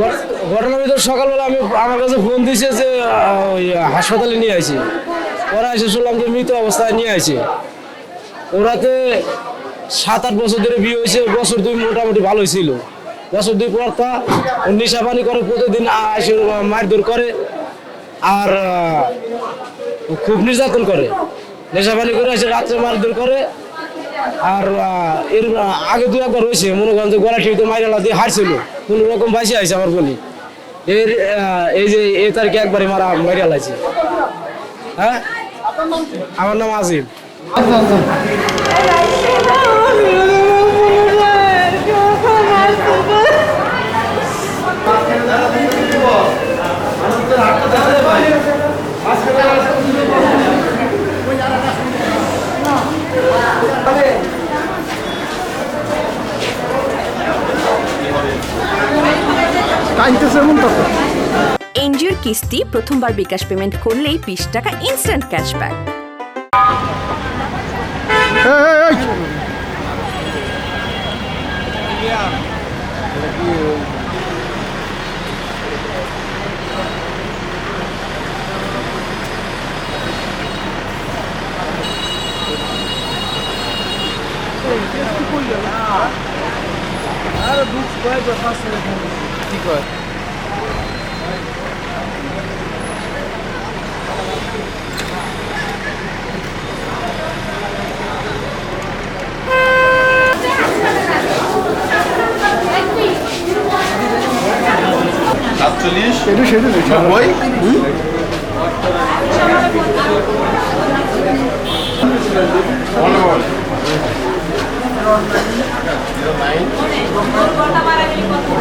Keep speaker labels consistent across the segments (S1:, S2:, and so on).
S1: ঘট- ঘটনার ভিতর সকালবেলা আমি আমার কাছে ফোন দিছে যে ওই হাসপাতালে নিয়ে আইছি। ওরা এসে শুনলাম যে মৃত অবস্থায় নিয়ে আইছে। ওরাতে সাত আট বছর ধরে বিয়ে হয়েছে, বছর দুই মোটামুটি ভালোই ছিল। বছর দুই পর তা নেশা পানি করে, প্রতিদিন এসে মারধর করে আর খুব নির্যাতন করে। নেশা পানি করে এসে রাত্রে মারধর করে আর এর আগে দু একবার হয়েছে, মনে করেন যে গলা টিভিতে মাইরালা দিয়ে হারছিল। কোনো রকম বাঁচিয়ে আছে আমার বলি। এর এই যে এই তারিখে একবারে মারা, মারিয়া লাগছে হ্যাঁ? আমার নাম আজিম।
S2: কাইতেছে এমন কথা।
S3: এনজিওর কিস্তি প্রথমবার বিকাশ পেমেন্ট করলেই বিশ টাকা ইনস্ট্যান্ট ক্যাশব্যাক
S2: এই, এই, এই।
S4: সাতচল্লিশ?
S2: এটা সেটা।
S4: নব্বই?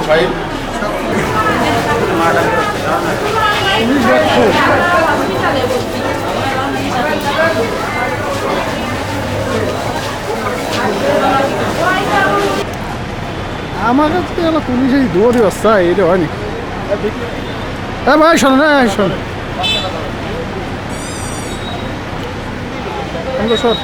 S4: ফাইভ
S2: আমার কাছে তো এলা পুলিশ এই দৌড়ে বাচ্চা এটা হয়নি। হ্যাঁ ভাই, শোনো না শোনো। সর।